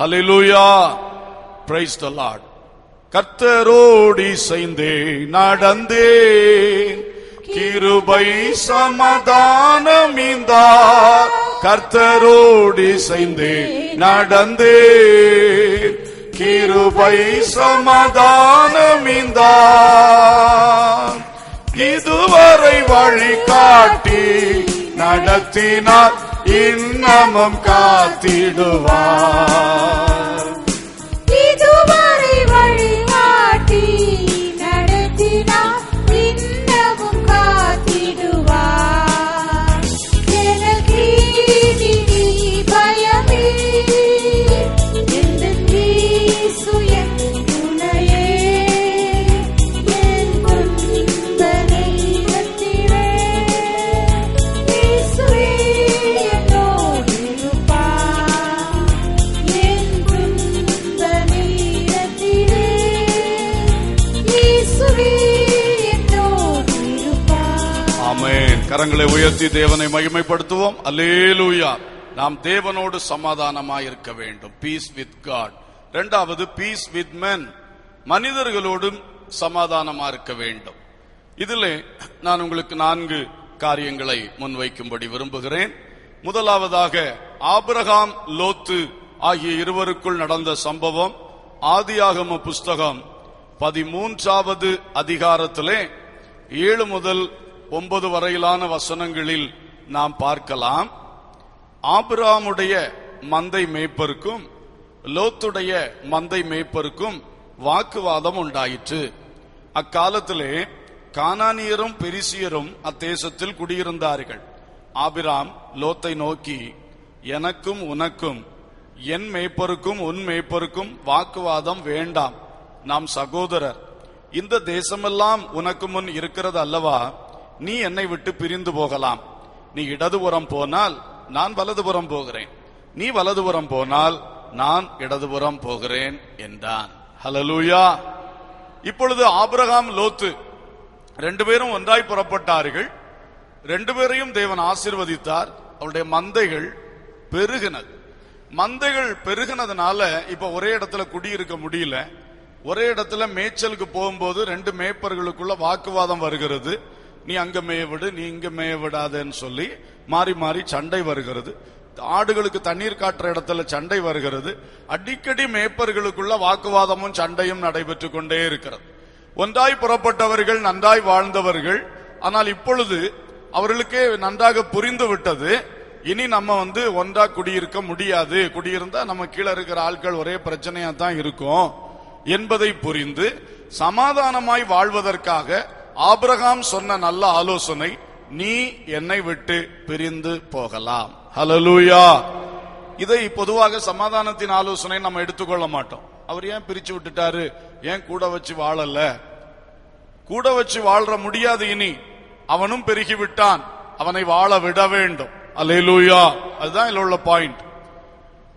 Hallelujah praise the lord. கர்த்தரோடி செய்தே நடந்தே கிருபை சமாதானம் இந்தார் கர்த்தரோடி செய்தே நடந்தே கிருபை சமாதானம் இந்தார் இதுவரை வழிகாட்டி நடத்தினார். இன்னமும் காத்திடுவார். உயர்த்தி தேவனை மகிமைப்படுத்துவோம். அல்லேலூயா. நாம் தேவனோடு சமாதானமாக இருக்க வேண்டும். பீஸ் வித் காட் இரண்டாவது பீஸ் வித் மென் மனிதர்களோடும் சமாதானமா இருக்க வேண்டும். இதில் நான் உங்களுக்கு நான்கு காரியங்களை முன்வைக்கும்படி விரும்புகிறேன். முதலாவதாக ஆபிரகாம் லோத்து ஆகிய இருவருக்குள் நடந்த சம்பவம். ஆதியாகம புஸ்தகம் பதிமூன்றாவது அதிகாரத்திலே ஏழு முதல் ஒன்பது வரையிலான வசனங்களில் நாம் பார்க்கலாம். ஆபிராமுடைய மந்தை மேய்ப்பருக்கும் லோத்துடைய மந்தை மேய்ப்பருக்கும் வாக்குவாதம் உண்டாயிற்று. அக்காலத்திலே கானானியரும் பெரிசியரும் அத்தேசத்தில் குடியிருந்தார்கள். ஆபிராம் லோத்தை நோக்கி எனக்கும் உனக்கும் என் மேய்ப்பருக்கும் உன் மேய்ப்பருக்கும் வாக்குவாதம் வேண்டாம். நாம் சகோதரர் இந்த தேசமெல்லாம் உனக்கு முன் இருக்கிறது அல்லவா? நீ என்னை விட்டு பிரிந்து போகலாம். நீ இடதுபுறம் போனால் நான் வலதுபுறம் போகிறேன். நீ வலதுபுறம் போனால் நான் இடதுபுறம் போகிறேன் என்றான். ஹலலூயா இப்பொழுது ஆபிரகாம் லோத்து ரெண்டு பேரும் ஒன்றாய் புறப்பட்டார்கள். ரெண்டு பேரையும் தேவன் ஆசீர்வதித்தார். அவருடைய மந்தைகள் பெருகினது. மந்தைகள் பெருகினதுனால இப்ப ஒரே இடத்துல குடியிருக்க முடியல. ஒரே இடத்துல மேய்ச்சலுக்கு போகும்போது ரெண்டு மேய்ப்பர்களுக்குள்ள வாக்குவாதம் வருகிறது. நீ அங்க மேய விடு நீ இங்க மேய விடாதேன்னு சொல்லி மாறி மாறி சண்டை வருகிறது. ஆடுகளுக்கு தண்ணீர் காட்டுற இடத்துல சண்டை வருகிறது. அடிக்கடி மேய்ப்பர்களுக்குள்ள வாக்குவாதமும் சண்டையும் நடைபெற்று கொண்டே இருக்கிறது. ஒன்றாய் புறப்பட்டவர்கள் நன்றாய் வாழ்ந்தவர்கள். ஆனால் இப்பொழுது அவர்களுக்கே நன்றாக புரிந்து விட்டது. இனி நம்ம வந்து ஒன்றா குடியிருக்க முடியாது. குடியிருந்தா நம்ம கீழே இருக்கிற ஆட்கள் ஒரே பிரச்சனையா தான் இருக்கும் என்பதை புரிந்து சமாதானமாய் வாழ்வதற்காக ஆபிரகாம் சொன்ன நல்ல ஆலோசனை நீ என்னை விட்டு பிரிந்து போகலாம். ஹலலூயா இதை பொதுவாக சமாதானத்தின் ஆலோசனை நம்ம எடுத்துக்கொள்ள மாட்டோம். அவர் ஏன் பிரிச்சு விட்டுட்டாரு? ஏன் கூட வச்சு வாழல? கூட வச்சு வாழ்ற முடியாது இனி. அவனும் பெருகி விட்டான். அவனை வாழ விட வேண்டும். அல்லேலூயா அதுதான் இதுல உள்ள பாயிண்ட்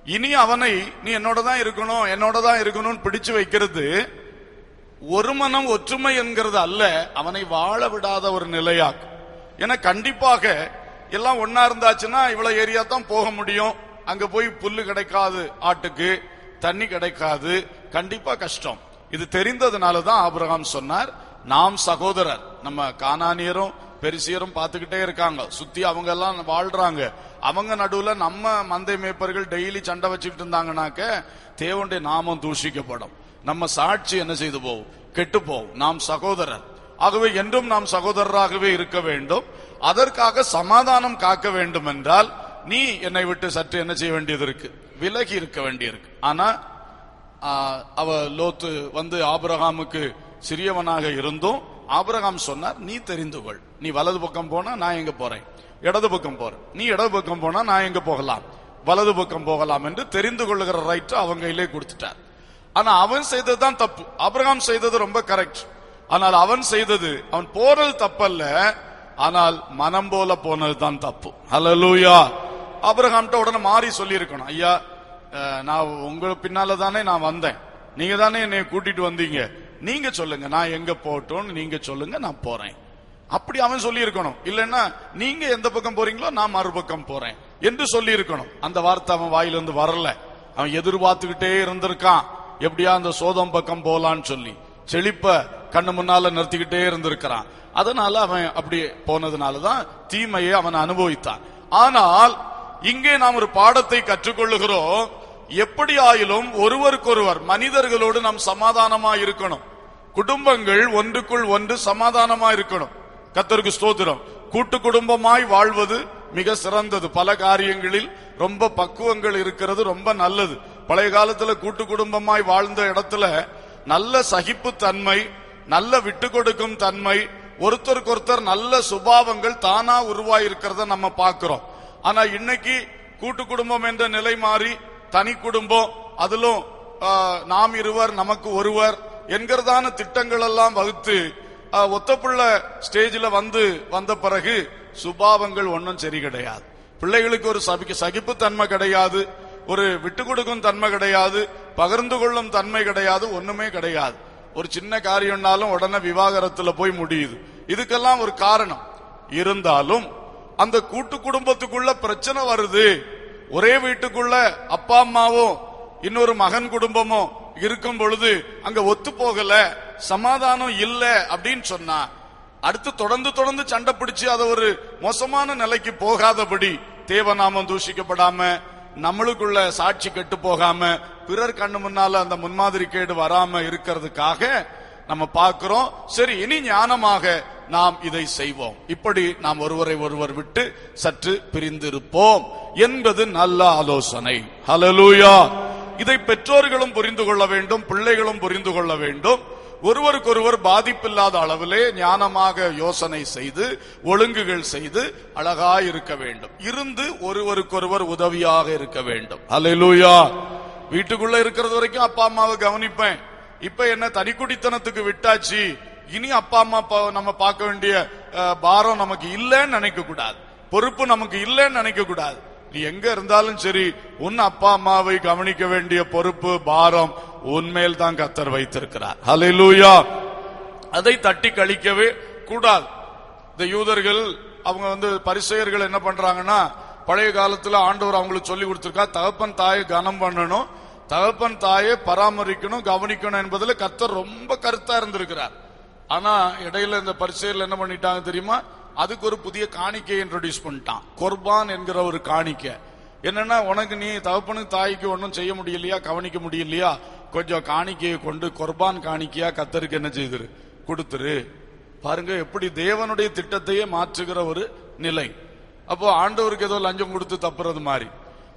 இனி அவனை நீ என்னோட தான் இருக்கணும் என்னோட தான் இருக்கணும்னு பிடிச்சு வைக்கிறது ஒரு மனம் ஒற்றுமை என்கிறது அல்ல அவனை வாழ விடாத ஒரு நிலையாக்கும். ஏன்னா கண்டிப்பாக எல்லாம் ஒன்னா இருந்தாச்சுன்னா இவ்வளவு ஏரியா தான் போக முடியும். அங்க போய் புல்லு கிடைக்காது ஆட்டுக்கு தண்ணி கிடைக்காது. கண்டிப்பா கஷ்டம். இது தெரிந்ததுனால தான் ஆபிரகாம் சொன்னார் நாம் சகோதரர். நம்ம கானானியரும் பெருசியரும் பார்த்துக்கிட்டே இருக்காங்க. சுத்தி அவங்க எல்லாம் வாழ்றாங்க. அவங்க நடுவுல நம்ம மந்தை மேய்ப்பர்கள் டெய்லி சண்டை வச்சுக்கிட்டு இருந்தாங்கனாக்க தேவனுடைய நாமம் தூஷிக்கப்படும். நம்ம சாட்சி என்ன செய்து போவோம் கெட்டு போவோம் நாம் சகோதரர். ஆகவே என்றும் நாம் சகோதரராகவே இருக்க வேண்டும். அதற்காக சமாதானம் காக்க வேண்டும் என்றால் நீ என்னை விட்டு சற்று என்ன செய்ய வேண்டியது இருக்கு விலகி இருக்க வேண்டியிருக்கு. ஆனா அவ லோத்து வந்து ஆபிரகாமுக்கு சிறியவனாக இருந்தும் ஆபிரகாம் சொன்னார் நீ தெரிந்து கொள். நீ வலது பக்கம் போனா நான் எங்க போறேன்? இடது பக்கம் போறேன். நீ இடது பக்கம் போனா நான் எங்க போகலாம்? வலது பக்கம் போகலாம் என்று தெரிந்து கொள்ளுகிற ரைட்டு அவங்க கையிலே கொடுத்துட்டார். ஆனா அவன் செய்தது தான் தப்பு. அப்ரஹாம் செய்தது ரொம்ப கரெக்ட் ஆனால் அவன் செய்தது அவன் போறது தப்பல்ல. ஆனால் மனம் போல போனது தான் தப்பு. ஹலலூயா அப்ரஹாம்கிட்ட உடனே மாறி சொல்லியிருக்கணும். ஐயா நான் உங்களை பின்னால தானே நான் வந்தேன். நீங்க தானே என்னை கூட்டிட்டு வந்தீங்க. நீங்க சொல்லுங்க நான் எங்க போட்டோம்னு நீங்க சொல்லுங்க நான் போறேன். அப்படி அவன் சொல்லி இருக்கணும் இல்லைன்னா நீங்க எந்த பக்கம் போறீங்களோ நான் மறுபக்கம் போறேன். என்று சொல்லி இருக்கணும் அந்த வார்த்தை அவன் வாயிலிருந்து வரல. அவன் எதிர்பார்த்துக்கிட்டே இருந்திருக்கான். எப்படியா அந்த சோதம் பக்கம் போலான்னு சொல்லி செழிப்ப கண்ணு முன்னால நிறுத்திக்கிட்டே இருந்திருக்கிறான். அதனால அவன் அப்படி போனதுனாலதான் தீமையை அவன் அனுபவித்தான். ஆனால் இங்கே நாம் ஒரு பாடத்தை கற்றுக்கொள்ளுகிறோம். எப்படி ஆயிலும் ஒருவருக்கொருவர் மனிதர்களோடு நாம் சமாதானமா இருக்கணும். குடும்பங்கள் ஒன்றுக்குள் ஒன்று சமாதானமா இருக்கணும். கத்தருக்கு ஸ்தோத்திரம். கூட்டு குடும்பமாய் வாழ்வது மிக சிறந்தது. பல காரியங்களில் ரொம்ப பக்குவங்கள் இருக்கிறது ரொம்ப நல்லது. பழைய காலத்துல கூட்டு குடும்பமாய் வாழ்ந்த இடத்துல நல்ல சகிப்பு தன்மை நல்ல விட்டு கொடுக்கும் தன்மை ஒருத்தருக்கு ஒருத்தர் நல்ல சுபாவங்கள் தானா உருவாயிருக்கிறத நம்ம பார்க்கிறோம். ஆனா இன்னைக்கு கூட்டு குடும்பம் என்ற நிலை மாறி தனி குடும்பம் அதிலும் நாம் இருவர் நமக்கு ஒருவர் என்கிறதான திட்டங்கள் எல்லாம் வகுத்து ஒத்தப்புள்ள ஸ்டேஜில் வந்து வந்த பிறகு சுபாவங்கள் ஒன்றும் சரி கிடையாது. பிள்ளைகளுக்கு ஒரு சகிப்பு தன்மை கிடையாது. ஒரு விட்டு கொடுக்கும் தன்மை கிடையாது பகிர்ந்து கொள்ளும் தன்மை கிடையாது ஒண்ணுமே கிடையாது. ஒரு சின்ன காரியம்னாலும் உடனே விவாகரத்துல போய் முடியுது. இதுக்கெல்லாம் ஒரு காரணம். இருந்தாலும் அந்த கூட்டு குடும்பத்துக்குள்ள பிரச்சனை வருது. ஒரே வீட்டுக்குள்ள அப்பா அம்மாவும் இன்னொரு மகன் குடும்பமும் இருக்கும் பொழுது அங்க ஒத்து போகல சமாதானம் இல்ல அப்படின்னு சொன்னா அடுத்து தொடர்ந்து தொடர்ந்து சண்டை பிடிச்சு அதை ஒரு மோசமான நிலைக்கு போகாதபடி தேவநாமம் தூஷிக்கப்படாம நம்மளுக்குள்ள சாட்சி கெட்டு போகாம பிறர் கண்ணு முன்னால அந்த முன்மாதிரி கேடு வராம இருக்கிறதுக்காக நம்ம பார்க்கிறோம். சரி இனி ஞானமாக நாம் இதை செய்வோம். இப்படி நாம் ஒருவரை ஒருவர் விட்டு சற்று பிரிந்திருப்போம் என்பது நல்ல ஆலோசனை. ஹலலூயா இதை பெற்றோர்களும் புரிந்து கொள்ள வேண்டும் பிள்ளைகளும் புரிந்து கொள்ள வேண்டும். ஒருவருக்கொருவர் பாதிப்பில்லாத அளவிலே ஞானமாக யோசனை செய்து ஒழுங்குகள் செய்து அழகாய் இருக்க வேண்டும். இருந்து ஒருவருக்கொருவர் உதவியாக இருக்க வேண்டும். அல்லேலூயா வீட்டுக்குள்ள இருக்கிறது வரைக்கும் அப்பா அம்மாவை கவனிப்பேன். இப்ப என்ன தனிக்குடித்தனத்துக்கு விட்டாச்சு. இனி அப்பா அம்மா நம்ம பார்க்க வேண்டிய பாரம் நமக்கு இல்லைன்னு நினைக்க கூடாது பொறுப்பு நமக்கு இல்லைன்னு நினைக்க கூடாது நீ எங்க இருந்தாலும் சரி உன் அப்பா அம்மாவை கவனிக்க வேண்டிய பொறுப்பு பாரம் உன்மேல் தான் கத்தர் வைத்திருக்கிறார். ஹalleluya அதை தட்டி கழிக்கவே கூடாது. இந்த யூதர்கள் அவங்க வந்து பரிசெயர்கள் என்ன பண்றாங்கன்னா பழைய காலத்துல ஆண்டவர் அவங்களுக்கு சொல்லி கொடுத்திருக்கா தகப்பன் தாயை கனம் பண்ணணும் தகப்பன் தாயை பராமரிக்கணும் கவனிக்கணும் என்பதுல கத்தர் ரொம்ப கருத்தா இருந்திருக்கிறார். ஆனா இடையில இந்த பரிசெயர்கள் என்ன பண்ணிட்டாங்க தெரியுமா? அதுக்கு ஒரு புதிய காணிக்கையை இன்ட்ரோடியூஸ் பண்ணிட்டான். கொர்பான் என்கிற ஒரு காணிக்கை. என்னன்னா உனக்கு நீ தகப்பனுக்கு தாய்க்கு ஒன்றும் செய்ய முடியலையா கவனிக்க முடியலையா? கொஞ்சம் காணிக்கையை கொண்டு கொர்பான் காணிக்கையா கத்தருக்கு என்ன செய்திரு? கொடுத்துரு. பாருங்க எப்படி தேவனுடைய திட்டத்தையே மாற்றுகிற ஒரு நிலை. அப்போ ஆண்டவருக்கு ஏதோ லஞ்சம் கொடுத்து தப்புறது மாதிரி.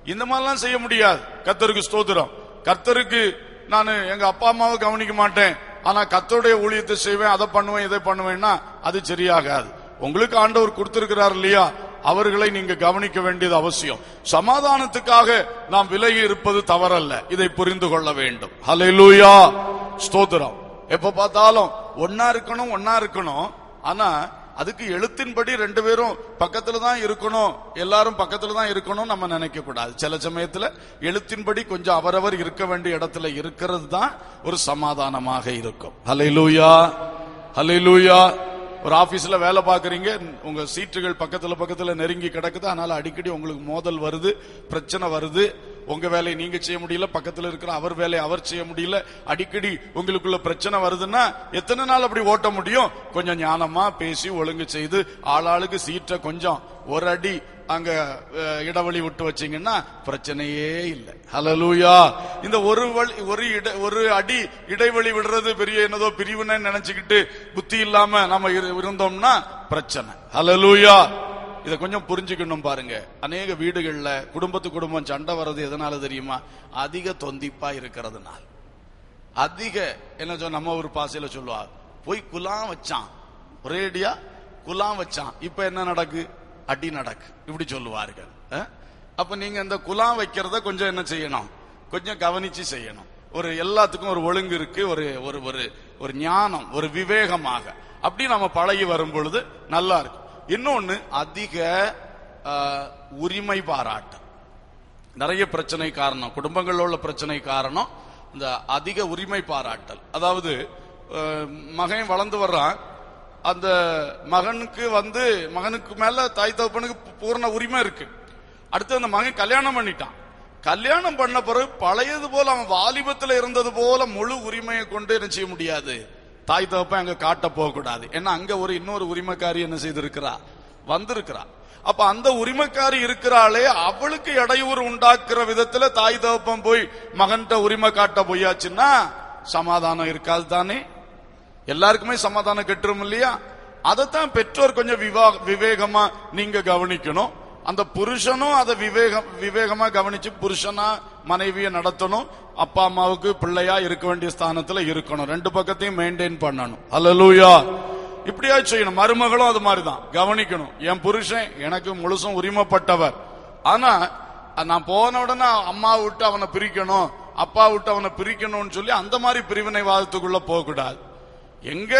இந்த மாதிரிலாம் செய்ய முடியாது. கத்தருக்கு ஸ்தோத்திரம். கர்த்தருக்கு நான் எங்க அப்பா அம்மாவை கவனிக்க மாட்டேன். ஆனா கத்தருடைய ஊழியத்தை செய்வேன் அதை பண்ணுவேன் இதை பண்ணுவேன்னா அது சரியாகாது. உங்களுக்கு ஆண்டவர் கொடுத்திருக்கிறார் இல்லையா? அவர்களை நீங்க கவனிக்க வேண்டியது அவசியம். சமாதானத்துக்காக நாம் விலகி இருப்பது தவறல்ல. இதை புரிந்து கொள்ள வேண்டும். ஹலெலூயா ஸ்தோத்திரம். எப்ப பார்த்தாலும் ஒன்னா இருக்கணும் ஒன்னா இருக்கணும். ஆனா அதுக்கு எழுத்தின்படி ரெண்டு பேரும் பக்கத்துல தான் இருக்கணும். எல்லாரும் பக்கத்துல தான் இருக்கணும் நம்ம நினைக்க கூடாது. சில சமயத்துல எழுத்தின்படி கொஞ்சம் அவரவர் இருக்க வேண்டிய இடத்துல இருக்கிறது தான் ஒரு சமாதானமாக இருக்கும். ஹலைலூயா ஹலை லூயா ஒரு ஆபீஸ்ல வேலை பாக்குறீங்க உங்க சீட்டுகள் பக்கத்துல பக்கத்துல நெருங்கி கிடக்குது அதனால அடிக்கடி உங்களுக்கு மோதல் வருது பிரச்சனை வருது. உங்க வேலையை நீங்க செய்ய முடியல பக்கத்துல இருக்கிற அவர் வேலையை அவர் செய்ய முடியல அடிக்கடி உங்களுக்குள்ள பிரச்சனை வருதுன்னா எத்தனை நாள் அப்படி ஓட்ட முடியும்? கொஞ்சம் ஞானமா பேசி ஒழுங்கு செய்து ஆளாளுக்கு சீட்டை கொஞ்சம் ஒரு அடி அங்க அஹ், இடைவெளி விட்டு வச்சீங்கன்னா பிரச்சனையே இல்லை. ஹலலூயா இந்த ஒரு வழி ஒரு இட- ஒரு அடி இடைவெளி விடுறது பெரிய என்னதோ பிரிவுன்னு நினைச்சுக்கிட்டு புத்தி இல்லாம நம்ம இரு- இருந்தோம்னா பிரச்சனை. ஹலலூயா இதை கொஞ்சம் புரிஞ்சுக்கணும் பாருங்க. அநேக வீடுகளில் குடும்பத்து குடும்பம் சண்டை வர்றது எதனால தெரியுமா? அதிக தொந்திப்பா இருக்கிறதுனால. அதிக என்ன சொல் நம்ம ஒரு பாசையில சொல்லுவா போய் குலாம் வச்சான். ஒரேடியா குலாம் வச்சான். இப்ப என்ன நடக்கு? அடி நடக்கு. இப்படி சொல்லுவார்கள். அப்ப நீங்க இந்த குலாம் வைக்கிறத கொஞ்சம் என்ன செய்யணும்? கொஞ்சம் கவனிச்சு செய்யணும். ஒரு எல்லாத்துக்கும் ஒரு ஒழுங்கு இருக்கு ஒரு ஒரு ஒரு ஒரு ஞானம் ஒரு விவேகமாக. அப்படி நம்ம பழகி வரும் பொழுது நல்லா இருக்கும். இன்னொன்னு அதிக உரிமை பாராட்டம். நிறைய பிரச்சனை காரணம். குடும்பங்களில் உள்ள பிரச்சனை காரணம் இந்த அதிக உரிமை பாராட்டல். அதாவது மகன் வளர்ந்து வர்றான். அந்த மகனுக்கு வந்து மகனுக்கு மேல தாய் தகப்பனுக்கு பூர்ண உரிமை இருக்கு. அடுத்து அந்த மகன் கல்யாணம் பண்ணிட்டான். கல்யாணம் பண்ண பிறகு பழையது போல அவன் வாலிபத்துல இருந்தது போல முழு உரிமையை கொண்டு என்ன செய்ய முடியாது? தாய் தகப்ப அங்க காட்ட போகக்கூடாது. ஏன்னா அங்க ஒரு இன்னொரு உரிமைக்காரி என்ன செய்திருக்கிறா? வந்திருக்கிறா. அப்ப அந்த உரிமைக்காரி இருக்கிறாளே அவளுக்கு இடையூறு உண்டாக்குற விதத்துல தாய் தகப்பம் போய் மகன்கிட்ட உரிமை காட்ட போயாச்சுன்னா சமாதானம் இருக்காது தானே எல்லாருக்குமே சமாதானம் கெட்டுரும் இல்லையா? அதைத்தான் பெற்றோர் கொஞ்சம் விவா விவேகமா நீங்க கவனிக்கணும். அந்த புருஷனும் அதை விவேகம் விவேகமா கவனிச்சு புருஷனா மனைவியை நடத்தணும் அப்பா அம்மாவுக்கு பிள்ளையா இருக்க வேண்டிய ஸ்தானத்துல இருக்கணும். ரெண்டு பக்கத்தையும் மெயின்டைன் பண்ணணும். அல்லலூயா இப்படியா செய்யணும். மருமகளும் அது மாதிரிதான். கவனிக்கணும். என் புருஷன் எனக்கு முழுசும் உரிமைப்பட்டவர். ஆனா நான் போன உடனே அம்மா விட்டு அவனை பிரிக்கணும் அப்பா விட்டு அவனை பிரிக்கணும்னு சொல்லி அந்த மாதிரி பிரிவினைவாதத்துக்குள்ள போக கூடாது எங்க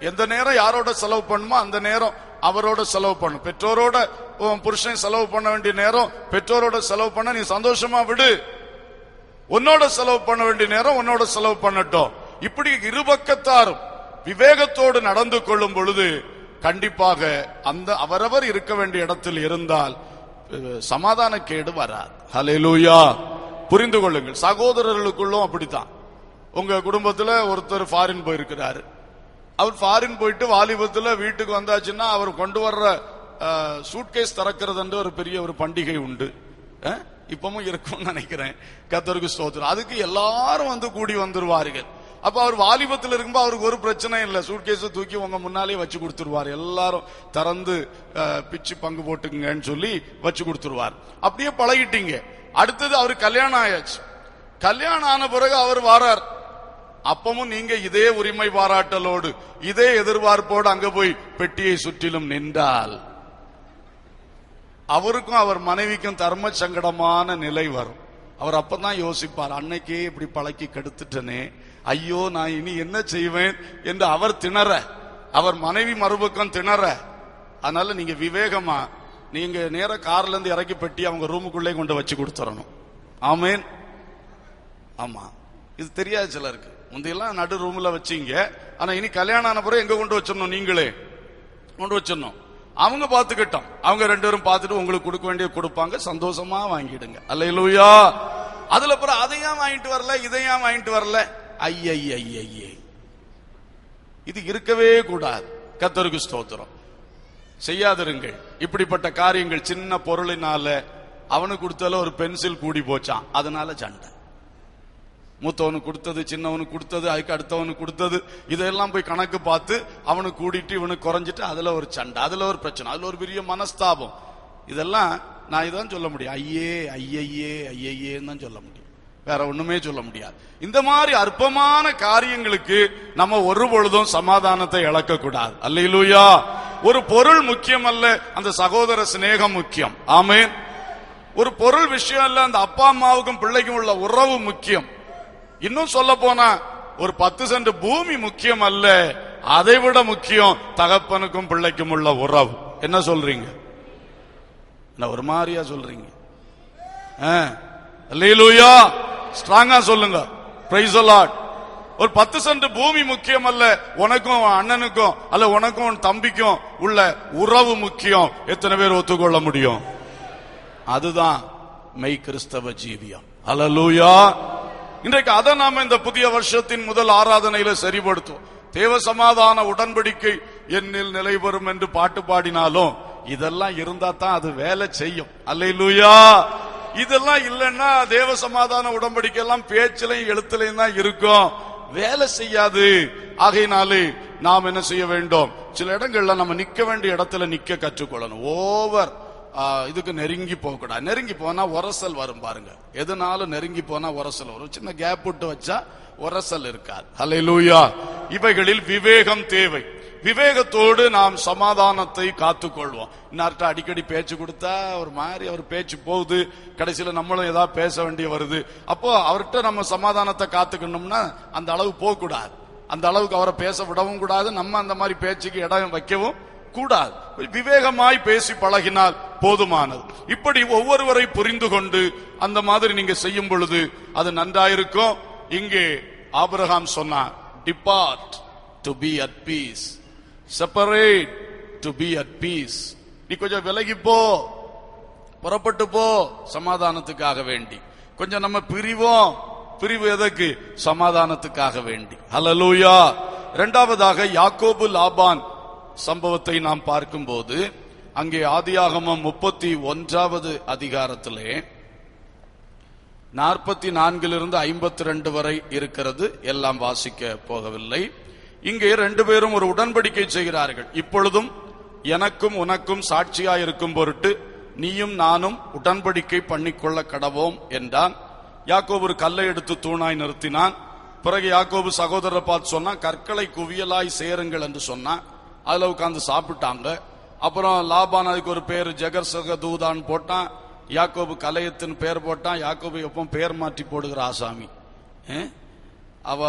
எந்த நேரம் யாரோட செலவு பண்ணுமோ அந்த நேரம் அவரோட செலவு பண்ணும். பெற்றோரோட புருஷன் செலவு பண்ண வேண்டிய நேரம் பெற்றோரோட செலவு பண்ண நீ சந்தோஷமா விடு. உன்னோட செலவு பண்ண வேண்டிய நேரம் உன்னோட செலவு பண்ணட்டும். இப்படி இருபக்கத்தாரும் விவேகத்தோடு நடந்து கொள்ளும் பொழுது கண்டிப்பாக அந்த அவரவர் இருக்க வேண்டிய இடத்தில் இருந்தால் சமாதான கேடு வராது. ஹலெலூயா புரிந்து கொள்ளுங்கள். சகோதரர்களுக்குள்ளும் அப்படித்தான். உங்க குடும்பத்துல ஒருத்தர் ஃபாரின் போயிருக்கிறாரு. அவர் ஃபாரின் போயிட்டு வாலிபத்துல வீட்டுக்கு வந்தாச்சுன்னா அவர் கொண்டு வர்ற சூட்கேஸ் திறக்கிறது ஒரு பெரிய ஒரு பண்டிகை உண்டு. இப்பவும் இருக்கும்னு நினைக்கிறேன். கத்தருக்கு ஸ்தோத்திரம். அதுக்கு எல்லாரும் வந்து கூடி வந்துருவார்கள். அப்ப அவர் வாலிபத்தில் இருக்கும்போது அவருக்கு ஒரு பிரச்சனை இல்லை. சூட்கேஸ் தூக்கி உங்க முன்னாலே வச்சு கொடுத்துருவார். எல்லாரும் திறந்து பிச்சு பங்கு போட்டுக்குங்கன்னு சொல்லி வச்சு கொடுத்துருவார். அப்படியே பழகிட்டீங்க. அடுத்தது அவர் கல்யாணம் ஆயாச்சு. கல்யாணம் ஆன பிறகு அவர் வாரார். அப்பவும் நீங்க இதே உரிமை பாராட்டலோடு இதே எதிர்பார்ப்போடு அங்க போய் பெட்டியை சுற்றிலும் நின்றால். அவருக்கும் அவர் மனைவிக்கும் தர்ம சங்கடமான நிலை வரும். அவர் அப்பதான் யோசிப்பார் அன்னைக்கே இப்படி பழக்கி கெடுத்துட்டனே. ஐயோ நான் இனி என்ன செய்வேன்? என்று அவர் திணற. அவர் மனைவி மறுபக்கம் திணற. அதனால நீங்க விவேகமா நீங்க நேர கார்ல இருந்து இறக்கி பெட்டி அவங்க ரூமுக்குள்ளே கொண்டு வச்சு கொடுத்துறணும். ஆமேன். ஆமா. இது தெரியாது சிலருக்கு. முந்தையெல்லாம் நடு ரூம்ல வச்சீங்க. ஆனா இனி கல்யாணம் ஆன பிறகு எங்க கொண்டு வச்சிடணும் நீங்களே? கொண்டு வச்சிடணும். அவங்க பார்த்துக்கிட்டோம். அவங்க ரெண்டு பேரும் பார்த்துட்டு உங்களுக்கு கொடுக்க வேண்டிய கொடுப்பாங்க. சந்தோஷமா வாங்கிடுங்க. அல்லையிலூயா அதுல அப்புறம் அதையும் வாங்கிட்டு வரல இதையும் வாங்கிட்டு வரல? ஐயே இது இருக்கவே கூடாது. கத்தருக்கு ஸ்தோத்திரம். செய்யாதிருங்கள். இப்படிப்பட்ட காரியங்கள் சின்ன பொருளினால அவனுக்கு கொடுத்தால ஒரு பென்சில் கூடி போச்சான் அதனால சண்டை. மூத்தவனுக்கு கொடுத்தது சின்னவனுக்கு கொடுத்தது அதுக்கு அடுத்தவனுக்கு கொடுத்தது இதெல்லாம் போய் கணக்கு பார்த்து அவனுக்கு கூடிட்டு இவனுக்கு குறைஞ்சிட்டு அதுல ஒரு சண்டை அதுல ஒரு பிரச்சனை அதுல ஒரு பெரிய மனஸ்தாபம். இதெல்லாம் நான் இதான் சொல்ல முடியும். ஐயே ஐயையே ஐயையேன்னு தான் சொல்ல முடியும். வேற ஒண்ணுமே சொல்ல முடியாது. இந்த மாதிரி அற்பமான காரியங்களுக்கு நம்ம ஒரு பொழுதும் சமாதானத்தை இழக்க கூடாது அல்லையிலூயா ஒரு பொருள் முக்கியம் அல்ல அந்த சகோதர சிநேகம் முக்கியம். ஆமே ஒரு பொருள் விஷயம் இல்ல அந்த அப்பா அம்மாவுக்கும் பிள்ளைக்கும் உள்ள உறவு முக்கியம். இன்னும் சொல்ல போனா ஒரு பத்து சென்ட் பூமி முக்கியம் அல்ல அதை விட முக்கியம் தகப்பனுக்கும் பிள்ளைக்கும் உள்ள உறவு. என்ன சொல்றீங்க? என்ன ஒரு மாதிரியா சொல்றீங்க? அல்லேலூயா! ஸ்ட்ராங்கா சொல்லுங்க. பிரைஸ் லார்ட் ஒரு பத்து சென்ட் பூமி முக்கியம் அல்ல உனக்கும் உன் அண்ணனுக்கும் அல்ல உனக்கும் உன் தம்பிக்கும் உள்ள உறவு முக்கியம். எத்தனை பேர் ஒத்துக்கொள்ள முடியும்? அதுதான் மெய் கிறிஸ்தவ ஜீவியம். அல்லேலூயா இன்றைக்கு அதை நாம இந்த புதிய வருஷத்தின் முதல் ஆராதனையில சரிபடுத்துவோம் தேவ சமாதான உடன்படிக்கை என்னில் நிலைபெறும் என்று பாட்டு பாடினாலும் இதெல்லாம் இருந்தா தான் அது வேலை செய்யும். அல்லேலூயா! இதெல்லாம் இல்லைன்னா தேவ சமாதான உடன்படிக்கை எல்லாம் பேச்சிலையும் எழுத்துலையும் தான் இருக்கும். வேலை செய்யாது. ஆகையினாலே நாம் என்ன செய்ய வேண்டும்? சில இடங்கள்ல நம்ம நிக்க வேண்டிய இடத்துல நிக்க கற்றுக்கொள்ளணும். ஓவர் இதுக்கு நெருங்கி போகக்கூடாது. நெருங்கி போனா உரசல் வரும் பாருங்க. எதுனாலும் நெருங்கி போனா உரசல் வரும்? சின்ன கேப் விட்டு வச்சா உரசல் இருக்காது. லூயா இவைகளில் விவேகம் தேவை. விவேகத்தோடு நாம் சமாதானத்தை காத்துக்கொள்வோம். இன்னார்ட்ட அடிக்கடி பேச்சு கொடுத்தா ஒரு மாதிரி அவர் பேச்சு போகுது. கடைசியில நம்மளும் ஏதாவது பேச வேண்டிய வருது. அப்போ அவர்கிட்ட நம்ம சமாதானத்தை காத்துக்கணும்னா அந்த அளவு போகக்கூடாது. அந்த அளவுக்கு அவரை பேச விடவும் கூடாது. நம்ம அந்த மாதிரி பேச்சுக்கு இடம் வைக்கவும் கூடாது. விவேகமாய் பேசி பழகினால் போதுமானது. இப்படி ஒவ்வொருவரை புரிந்து கொண்டு அந்த மாதிரி நீங்க செய்யும் பொழுது அது நன்றாயிருக்கும். இங்கே ஆபிரகாம் சொன்னார் depart to be at peace separate to be at peace நீ கொஞ்சம் விலகி போ. புறப்பட்டு போ. சமாதானத்துக்காக வேண்டி. கொஞ்சம் நம்ம பிரிவோம். பிரிவு எதற்கு? சமாதானத்துக்காக வேண்டி. ஹலலூயா இரண்டாவதாக யாக்கோபு லாபான் சம்பவத்தை நாம் பார்க்கும்போது அங்கே ஆதியாகமம் முப்பத்தி ஒன்றாவது அதிகாரத்திலே நாற்பத்தி நான்கிலிருந்து ஐம்பத்தி ரெண்டு வரை இருக்கிறது. எல்லாம் வாசிக்க போகவில்லை. இங்கே ரெண்டு பேரும் ஒரு உடன்படிக்கை செய்கிறார்கள். இப்பொழுதும் எனக்கும் உனக்கும் சாட்சியாயிருக்கும் பொருட்டு நீயும் நானும் உடன்படிக்கை பண்ணிக்கொள்ள கடவோம் என்றான். யாக்கோபு ஒரு கல்லை எடுத்து தூணாய் நிறுத்தினான். பிறகு யாக்கோபு சகோதரரை பார்த்து சொன்னா கற்களை குவியலாய் சேருங்கள் என்று சொன்னான். அதில் உட்காந்து சாப்பிட்டாங்க. அப்புறம் லாபான் அதுக்கு ஒரு பேர் ஜெகர்சக தூதான் போட்டான். யாக்கோபு கலையத்தின் பேர் போட்டான். யாக்கோபு எப்போ பேர் மாற்றி போடுகிற ஆசாமி அவ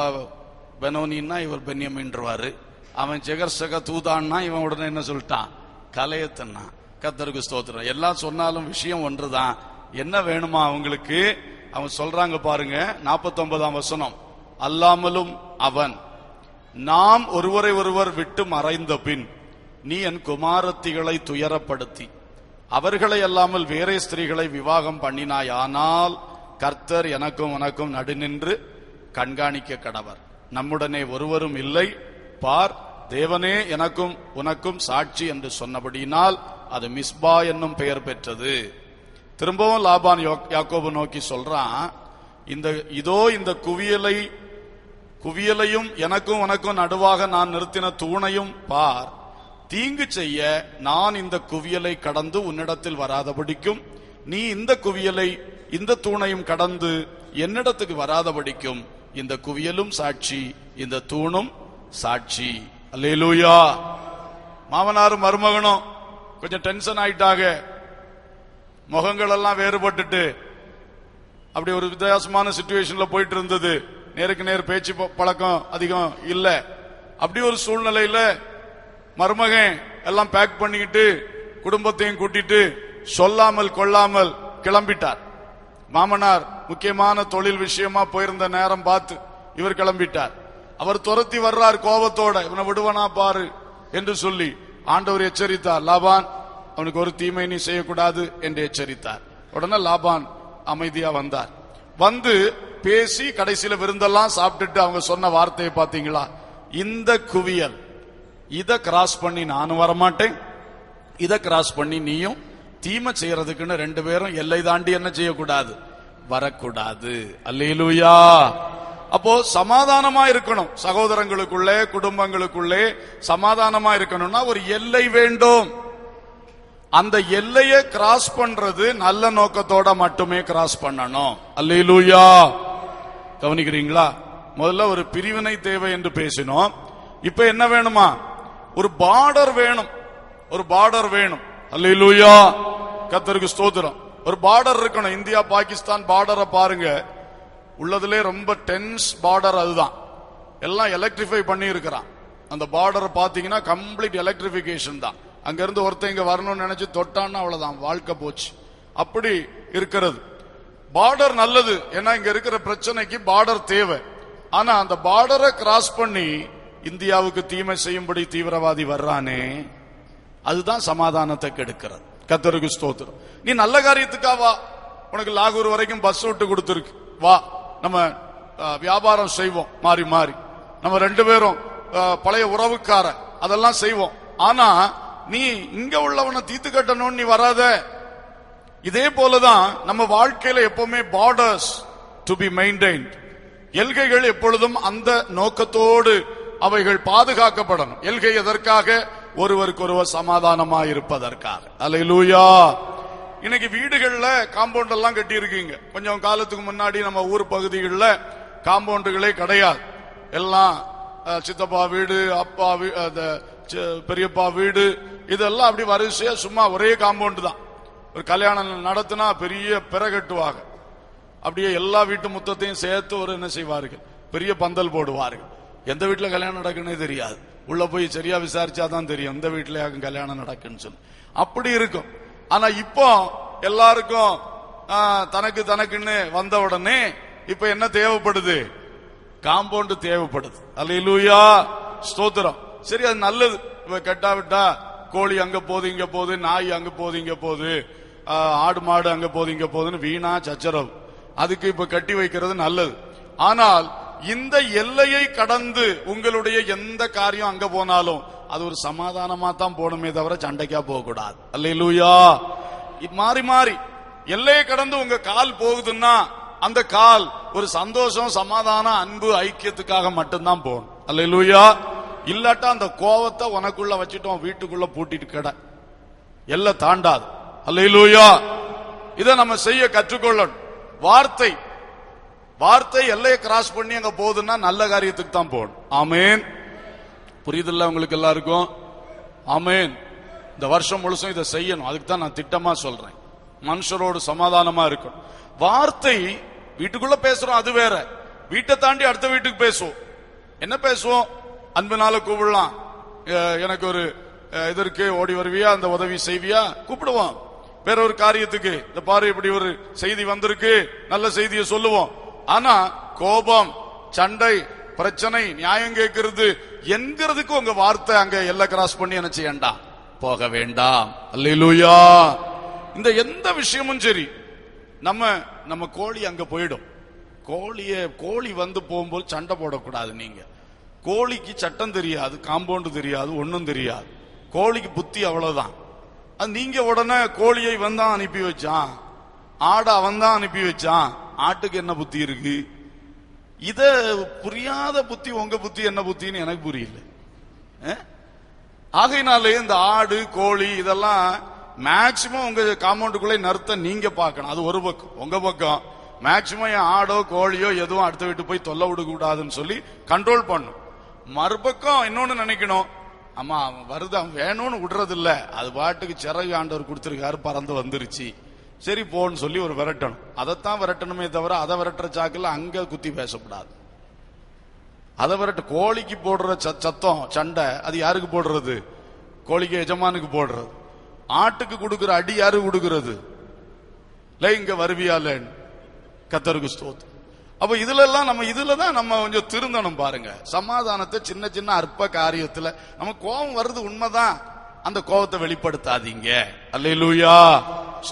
பெனோனின்னா இவர் பென்யமின்றுவாரு. அவன் ஜெகர்சக தூதான்னா இவன் உடனே என்ன சொல்லிட்டான்? கலையத்தன்னா. கத்தருக்கு ஸ்தோத்திரம். எல்லாம் சொன்னாலும் விஷயம் ஒன்றுதான். என்ன வேணுமா அவங்களுக்கு? அவன் சொல்றாங்க பாருங்க நாற்பத்தொன்பதாம் வசனம். அல்லாமலும் அவன். நாம் ஒருவரை ஒருவர் விட்டு மறைந்த பின் நீ என் குமாரத்திகளை துயரப்படுத்தி அவர்களை அல்லாமல் வேறே ஸ்திரீகளை விவாகம் பண்ணினாயானால் கர்த்தர் எனக்கும் உனக்கும் நடுநின்று கண்காணிக்க கடவர். நம்முடனே ஒருவரும் இல்லை. பார் தேவனே எனக்கும் உனக்கும் சாட்சி என்று சொன்னபடியினால் அது மிஸ்பா என்னும் பெயர் பெற்றது. திரும்பவும் லாபான் யாக்கோபு நோக்கி சொல்றான் இந்த இதோ இந்த குவியலை குவியலையும் எனக்கும் உனக்கும் நடுவாக நான் நிறுத்தின தூணையும் பார். தீங்கு செய்ய நான் இந்த குவியலை கடந்து உன்னிடத்தில் வராதபடிக்கும் நீ இந்த குவியலை இந்த தூணையும் கடந்து என்னிடத்துக்கு வராதபடிக்கும் இந்த குவியலும் சாட்சி இந்த தூணும் சாட்சி. அல்லேலூயா. மாமனாரும் மருமகனும் கொஞ்சம் டென்ஷன் ஆயிட்டாக முகங்கள் எல்லாம் வேறுபட்டுட்டு அப்படி ஒரு வித்தியாசமான சுச்சுவேஷன்ல போயிட்டு இருந்தது. நேருக்கு நேர் பேச்சு பழக்கம் அதிகம் இல்ல. அப்படி ஒரு சூழ்நிலையில மருமகன் எல்லாம் பேக் பண்ணிக்கிட்டு குடும்பத்தையும் கூட்டிட்டு சொல்லாமல் கொள்ளாமல் கிளம்பிட்டார். மாமனார் முக்கியமான தொழில் விஷயமா போயிருந்த நேரம் பார்த்து இவர் கிளம்பிட்டார். அவர் துரத்தி வர்றார் கோபத்தோட இவனை விடுவனா பாரு என்று சொல்லி ஆண்டவர் எச்சரித்தார். லாபான் அவனுக்கு ஒரு தீமை நீ செய்யக்கூடாது என்று எச்சரித்தார். உடனே லாபான் அமைதியா வந்தார். வந்து பேசி கடைசியில விருந்தெல்லாம் சாப்பிட்டுட்டு அவங்க சொன்ன வார்த்தையை பாத்தீங்களா இந்த குவியல். இதை கிராஸ் பண்ணி நானும் வரமாட்டேன். இதை கிராஸ் பண்ணி நீயும். தீமை செய்யறதுக்குன்னு ரெண்டு பேரும் எல்லை தாண்டி என்ன செய்யக்கூடாது? வரக்கூடாது. அல்லேலூயா. அப்போ சமாதானமா இருக்கணும். சகோதரங்களுக்குள்ளே குடும்பங்களுக்குள்ளே சமாதானமா இருக்கணும்னா ஒரு எல்லை வேண்டும். அந்த எல்லையை கிராஸ் பண்றது நல்ல நோக்கத்தோட மட்டுமே கிராஸ் பண்ணணும். அல்லூயா கவனிக்கிறீங்களா? முதல்ல ஒரு பிரிவினை தேவை என்று பேசினோம். இப்ப என்ன வேணுமா? ஒரு பார்டர் வேணும். ஒரு பார்டர் வேணும். அல்லூயா கத்தருக்கு ஸ்தோத்திரம். ஒரு பார்டர் இருக்கணும். இந்தியா பாகிஸ்தான் பார்டரை பாருங்க. உள்ளதுலே ரொம்ப டென்ஸ் பார்டர் அதுதான். எல்லாம் எலக்ட்ரிஃபை பண்ணி இருக்கிறான் அந்த பார்டரை பாத்தீங்கன்னா கம்ப்ளீட் எலக்ட்ரிபிகேஷன் தான். அங்கிருந்து ஒருத்தன் இங்க வரணும்னு நினைச்சு தொட்டான்னா அவ்வளவுதான் வாழ்க்கை போச்சு. அப்படி இருக்கிறது. பார்டர் நல்லது ஏன்னா இங்க இருக்கிற பிரச்சனைக்கு பார்டர் தேவை. ஆனா அந்த பார்டரை கிராஸ் பண்ணி இந்தியாவுக்கு தீமை செய்யும்படி தீவிரவாதி வர்றானே அதுதான் சமாதானத்தை கெடுக்கிறது. கத்தருக்கு ஸ்தோத்திரம். நீ நல்ல காரியத்துக்கா வா. உனக்கு லாகூர் வரைக்கும் பஸ் விட்டு கொடுத்துருக்கு. வா. நம்ம வியாபாரம் செய்வோம் மாறி மாறி. நம்ம ரெண்டு பேரும் பழைய உறவுக்கார அதெல்லாம் செய்வோம். ஆனா நீ இங்க உள்ளவனை தீத்து கட்டணும்னு நீ வராத. இதே போலதான் நம்ம வாழ்க்கையில எப்பவுமே பார்டர்ஸ் டு பி மெயின்டைன்ட் எல்கைகள் எப்பொழுதும் அந்த நோக்கத்தோடு அவைகள் பாதுகாக்கப்படணும். எல்கை எதற்காக? ஒருவருக்கொருவர் சமாதானமா இருப்பதற்காக அல்லேலூயா இன்னைக்கு வீடுகள்ல காம்பவுண்ட் எல்லாம் கட்டி இருக்கீங்க கொஞ்சம் காலத்துக்கு முன்னாடி நம்ம ஊர் பகுதிகளில் காம்பவுண்டுகளே கிடையாது. எல்லாம் சித்தப்பா வீடு அப்பா வீ- பெரியப்பா வீடு இதெல்லாம் அப்படி வரிசையா சும்மா ஒரே காம்பவுண்ட் தான். ஒரு கல்யாணம் நடத்தினா பெரிய பிறகட்டுவாங்க அப்படியே எல்லா வீட்டு முத்தத்தையும் சேர்த்து ஒரு என்ன செய்வார்கள்? பெரிய பந்தல் போடுவார்கள். எந்த வீட்டில் கல்யாணம் நடக்குன்னே தெரியாது. உள்ள போய் சரியா விசாரிச்சாதான் தெரியும். எந்த வீட்டுல கல்யாணம் நடக்குன்னு சொல்லி. அப்படி இருக்கும். ஆனா இப்போ எல்லாருக்கும் தனக்கு தனக்குன்னு வந்த உடனே இப்ப என்ன தேவைப்படுது? காம்பவுண்ட் தேவைப்படுது. அல்லேலூயா ஸ்தோத்திரம். சரி அது நல்லது. இப்ப கெட்டா விட்டா கோழி அங்க போகுது இங்க போகுது நாய் அங்க போகுது இங்க போகுது ஆடு மாடு அங்க போகுது இங்க போகுதுன்னு வீணா சச்சரவு. அதுக்கு இப்ப கட்டி வைக்கிறது நல்லது. ஆனால் இந்த எல்லையை கடந்து உங்களுடைய எந்த காரியம் அங்க போனாலும் அது ஒரு சமாதானமா தான் போகணுமே தவிர சண்டைக்கா போக கூடாது அல்லையிலூயா மாறி மாறி. எல்லையை கடந்து உங்க கால் போகுதுன்னா அந்த கால் ஒரு சந்தோஷம் சமாதானம் அன்பு ஐக்கியத்துக்காக மட்டும்தான் போகணும். அல்ல இல்லையா இல்லாட்டா அந்த கோவத்தை உனக்குள்ள வச்சுட்டோம் வீட்டுக்குள்ள பூட்டிட்டு கிட. எல்லை தாண்டாது. அல்லையிலூயா இதை நம்ம செய்ய கற்றுக்கொள்ளணும். வார்த்தை. வார்த்தை எல்லையை கிராஸ் பண்ணி அங்க போகுதுன்னா நல்ல காரியத்துக்கு தான் போகணும். ஆமேன். புரியுதில்ல உங்களுக்கு எல்லாருக்கும்? ஆமேன். இந்த வருஷம் முழுசும் இதை செய்யணும். அதுக்கு தான் நான் திட்டமா சொல்றேன். மனுஷரோடு சமாதானமா இருக்கணும். வார்த்தை வீட்டுக்குள்ள பேசுறோம் அது வேற. வீட்டை தாண்டி அடுத்த வீட்டுக்கு பேசுவோம். என்ன பேசுவோம்? அன்புனால கூப்பிடலாம். எனக்கு ஒரு இதற்கு ஓடி வருவியா? அந்த உதவி செய்வியா? கூப்பிடுவோம். வேற ஒரு காரியத்துக்கு. இந்த பாரு இப்படி ஒரு செய்தி வந்திருக்கு. நல்ல செய்தியை சொல்லுவோம். ஆனா கோபம் சண்டை பிரச்சனை நியாயம் கேட்கிறது என்கிறதுக்கு உங்க வார்த்தை அங்க எல்லை கிராஸ் பண்ணி என்ன செய்யண்டாம் போக வேண்டாம். அல்லா இந்த எந்த விஷயமும் சரி. நம்ம நம்ம கோழி அங்க போயிடும். கோழிய கோழி வந்து போகும்போது சண்டை போடக்கூடாது நீங்க. கோழிக்கு சட்டம் தெரியாது காம்பவுண்டு தெரியாது ஒன்றும் தெரியாது. கோழிக்கு புத்தி அவ்வளவுதான். அது நீங்க உடனே கோழியை வந்தான் அனுப்பி வச்சான் ஆடை அவன் தான் அனுப்பி வச்சான் ஆட்டுக்கு என்ன புத்தி இருக்கு? இத புரியாத புத்தி உங்க புத்தி என்ன புத்தின்னு எனக்கு புரியல. ஆகையினாலே இந்த ஆடு கோழி இதெல்லாம் மேக்சிமம் உங்க காம்பவுண்டுக்குள்ளே நிறுத்த நீங்க பார்க்கணும். அது ஒரு பக்கம். உங்க பக்கம். மேக்சிமம் என் ஆடோ கோழியோ எதுவும் அடுத்த வீட்டு போய் தொல்லை விடக்கூடாதுன்னு சொல்லி கண்ட்ரோல் பண்ணும் மறுபக்கம் இன்னொன்னு நினைக்கணும். ஆமா அவன் வருது அவன் வேணும்னு விடுறது இல்ல அது பாட்டுக்கு சிறகு ஆண்டவர் கொடுத்துருக்காரு பறந்து வந்துருச்சு. சரி போன்னு சொல்லி ஒரு விரட்டணும். அதைத்தான் விரட்டணுமே தவிர அதை விரட்டுற சாக்கில் அங்க குத்தி பேசக்கூடாது அதை விரட்டு கோழிக்கு போடுற ச- சத்தம் சண்டை அது யாருக்கு போடுறது? கோழிக்கு எஜமானுக்கு போடுறது. ஆட்டுக்கு கொடுக்குற அடி யாரு கொடுக்கிறது? இல்லை இங்க வருவியாலேன் கத்தருக்கு ஸ்தோத்திரம். அப்ப இதுல எல்லாம் நம்ம இதுல தான் நம்ம கொஞ்சம் திருந்தணும் பாருங்க. சமாதானத்தை சின்ன சின்ன அற்ப காரியத்துல நம்ம கோபம் வருது உண்மைதான். அந்த கோபத்தை வெளிப்படுத்தாதீங்க. அல்லேலூயா.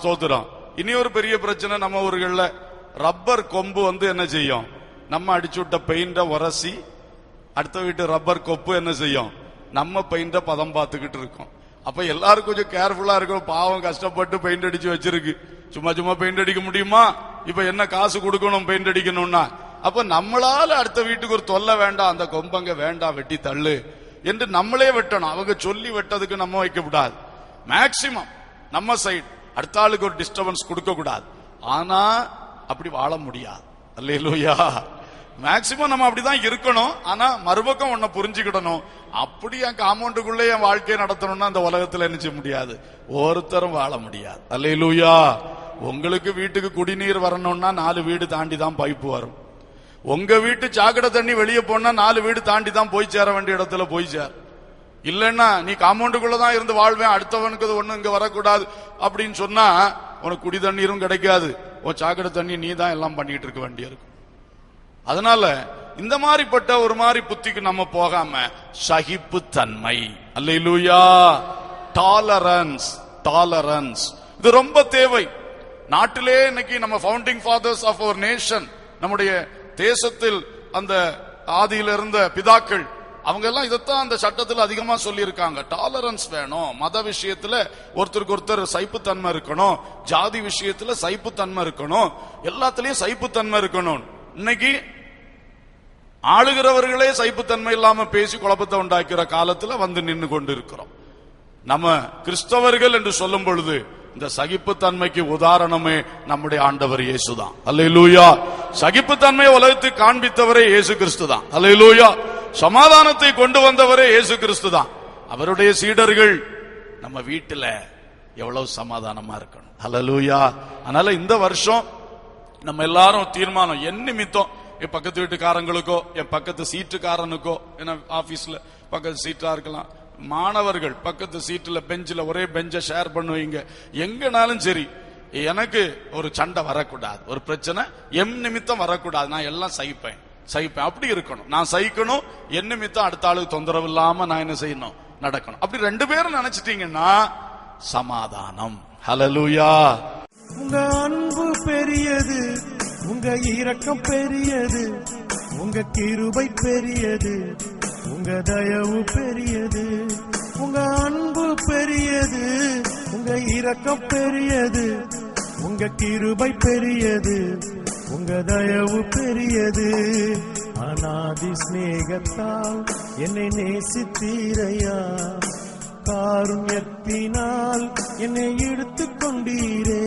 ஸ்தோத்திரம். இனி ஒரு பெரிய பிரச்சனை நம்ம ஊர்களில். ரப்பர் கொம்பு வந்து என்ன செய்யும்? நம்ம அடிச்சு விட்ட பெயிண்டை உரசி அடுத்த வீட்டு ரப்பர் கொப்பு என்ன செய்யும்? நம்ம பெயிண்டை பதம் பார்த்துக்கிட்டு இருக்கோம். அப்ப எல்லாரும் கொஞ்சம் கேர்ஃபுல்லா இருக்கும் பாவம் கஷ்டப்பட்டு பெயிண்ட் அடிச்சு வச்சிருக்கு. சும்மா சும்மா பெயிண்ட் அடிக்க முடியுமா? இப்ப என்ன காசு கொடுக்கணும் பெயிண்ட் அடிக்கணும்னா? அப்ப நம்மளால அடுத்த வீட்டுக்கு ஒரு தொல்லை வேண்டாம். அந்த கொம்பங்க வேண்டாம் வெட்டி தள்ளு என்று நம்மளே வெட்டணும். அவங்க சொல்லி வெட்டதுக்கு நம்ம வைக்க கூடாது மேக்சிமம் நம்ம சைடு அடுத்த ஆளுக்கு ஒரு டிஸ்டர்பன்ஸ் கொடுக்க கூடாது ஆனா அப்படி வாழ முடியாது. அல்லையா மேக்சிமம் நம்ம அப்படிதான் இருக்கணும். ஆனா மறுபக்கம் ஒன்ன புரிஞ்சுக்கிடணும். அப்படி என் காம்பவுண்டுக்குள்ளே என் வாழ்க்கையை நடத்தணும்னா அந்த உலகத்துல என்ன செய்ய முடியாது. ஒருத்தரும் வாழ முடியாது. அல்லேலூயா. உங்களுக்கு வீட்டுக்கு குடிநீர் வரணும்னா நாலு வீடு தாண்டி தான் பைப்பு வரும். உங்க வீட்டு சாக்கடை தண்ணி வெளியே போனா நாலு வீடு தாண்டி தான் போய் சேர வேண்டிய இடத்துல போய் சேர். இல்லைன்னா நீ காம்பவுண்டுக்குள்ள தான் இருந்து வாழ்வேன் அடுத்தவனுக்கு அது ஒண்ணு இங்க வரக்கூடாது அப்படின்னு சொன்னா உனக்கு குடி தண்ணீரும் கிடைக்காது. உன் சாக்கடை தண்ணி நீ தான் எல்லாம் பண்ணிட்டு இருக்க வேண்டியிருக்கும் அதனால இந்த மாதிரிப்பட்ட ஒரு மாதிரி புத்திக்கு நம்ம போகாம சகிப்பு தன்மை. அல்லா டாலரன்ஸ் டாலரன்ஸ் இது ரொம்ப தேவை. நாட்டிலே இன்னைக்கு நம்ம founding fathers of our nation நம்முடைய தேசத்தில் அந்த ஆதியில இருந்த பிதாக்கள் அவங்க எல்லாம் இதைத்தான் அந்த சட்டத்தில் அதிகமா சொல்லியிருக்காங்க. டாலரன்ஸ் வேணும். மத விஷயத்துல ஒருத்தருக்கு ஒருத்தர் சைப்புத்தன்மை இருக்கணும். ஜாதி விஷயத்துல சைப்புத்தன்மை இருக்கணும். எல்லாத்துலயும் சைப்புத்தன்மை இருக்கணும். இன்னைக்கு ஆளுகிறவர்களே சைப்புத்தன்மை இல்லாம பேசி குழப்பத்தை உண்டாக்கிற காலத்துல வந்து நின்று கொண்டு இருக்கிறோம் நம்ம கிறிஸ்தவர்கள் என்று சொல்லும் பொழுது இந்த சகிப்புத்தன்மைக்கு உதாரணமே நம்முடைய ஆண்டவர் இயேசுதான். அல்லேலூயா. சகிப்புத்தன்மை உலகத்துக்கு காண்பித்தவரே இயேசு கிறிஸ்து தான் அல்லேலூயா. சமாதானத்தை கொண்டு வந்தவரே இயேசு கிறிஸ்து தான் அவருடைய சீடர்கள் நம்ம வீட்டுல எவ்வளவு சமாதானமா இருக்கணும். அல்லேலூயா. அதனால இந்த வருஷம் நம்ம எல்லாரும் தீர்மானம் என் நிமித்தம் என் பக்கத்து வீட்டுக்காரங்களுக்கோ என் பக்கத்து சீட்டுக்காரனுக்கோ என்ன ஆபீஸ்ல பக்கத்து சீட்டா இருக்கலாம். மாணவர்கள் பக்கத்து சீட்டுல பெஞ்சில் ஒரே பெஞ்சை ஷேர் பண்ணுவீங்க. எங்கனாலும் சரி எனக்கு ஒரு சண்டை வரக்கூடாது. ஒரு பிரச்சனை எம் நிமித்தம் வரக்கூடாது. நான் எல்லாம் சகிப்பேன். சகிப்பேன். அப்படி இருக்கணும். நான் சகிக்கணும். என் நிமித்தம் அடுத்த ஆளுக்கு தொந்தரவு இல்லாம நான் என்ன செய்யணும்? நடக்கணும். அப்படி ரெண்டு பேரும் நினைச்சிட்டீங்கன்னா சமாதானம். ஹலலூயா உங்க அன்பு பெரியது. உங்க இரக்கம் பெரியது உங்க கிருபை பெரியது உங்க தயவு பெரியது உங்க அன்பு பெரியது உங்க இரக்கம் பெரியது உங்க கிருபை பெரியது உங்க தயவு பெரியது. அநாதி சிநேகத்தால் என்னை நேசித்தீரையா? காருண்யத்தினால் என்னை எடுத்துக் கொண்டீரே